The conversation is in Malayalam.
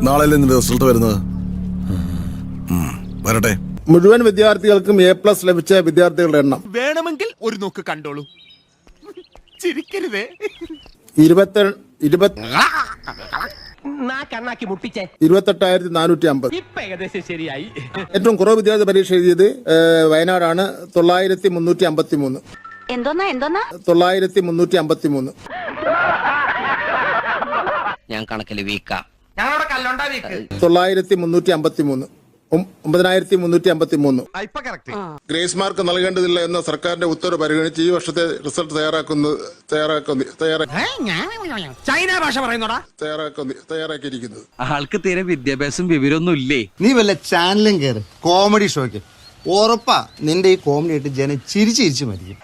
നാളെ നിന്റെ റിസൾട്ട് വരുന്നത്? വരട്ടെ. മുഴുവൻ വിദ്യാർത്ഥികൾക്കും എ പ്ലസ് ലഭിച്ച വിദ്യാർത്ഥികളുടെ എണ്ണം. വേണമെങ്കിൽ ഒരു നോക്ക് കണ്ടോളൂ. ചിരിക്കരുതേ. ഇരുപത്തി ഇരുപത്തി കണ്ണാക്കി മുട്ടിച്ചേ. ഇരുപത്തെട്ടായിരത്തി നാനൂറ്റി അമ്പത് ഇപ്പൊ ഏകദേശം ശരിയായി. ഏറ്റവും കുറവ് വിദ്യാർത്ഥി പരീക്ഷ എഴുതിയത് ഏഹ്, വയനാടാണ്. തൊള്ളായിരത്തി മുന്നൂറ്റി അമ്പത്തി മൂന്ന് എന്തോന്നാ എന്തോന്നാ? തൊള്ളായിരത്തി മുന്നൂറ്റി അമ്പത്തി മൂന്ന് ഞാൻ കണക്കിൽ വീക്കാ. ഞങ്ങളുടെ കല്ലുണ്ടാ വീക്ക്. തൊള്ളായിരത്തി മുന്നൂറ്റി അമ്പത്തി മൂന്ന് ഒമ്പതിനായിരത്തി മുന്നൂറ്റി അമ്പത്തി മൂന്ന് ഗ്രേസ് മാർക്ക് നൽകേണ്ടതില്ല എന്ന സർക്കാരിന്റെ ഉത്തരവ് പരിഗണിച്ച് ഈ വർഷത്തെ റിസൾട്ട് തയ്യാറാക്കുന്നു തയ്യാറാക്കുന്ന തയ്യാറാ- ചൈന ഭാഷ പറയുന്നോടാ. തയ്യാറാക്കുന്ന തയ്യാറാക്കിയിരിക്കുന്നത്. ആൾക്ക് തീരെ വിദ്യാഭ്യാസം വിവരമൊന്നും ഇല്ലേ? നീ വല്ല ചാനലും കയറി കോമഡി ഷോയ്ക്ക്. ഉറപ്പാ നിന്റെ ഈ കോമഡി ആയിട്ട് ജനം ചിരിച്ച് ചിരിച്ച് മരിക്കും.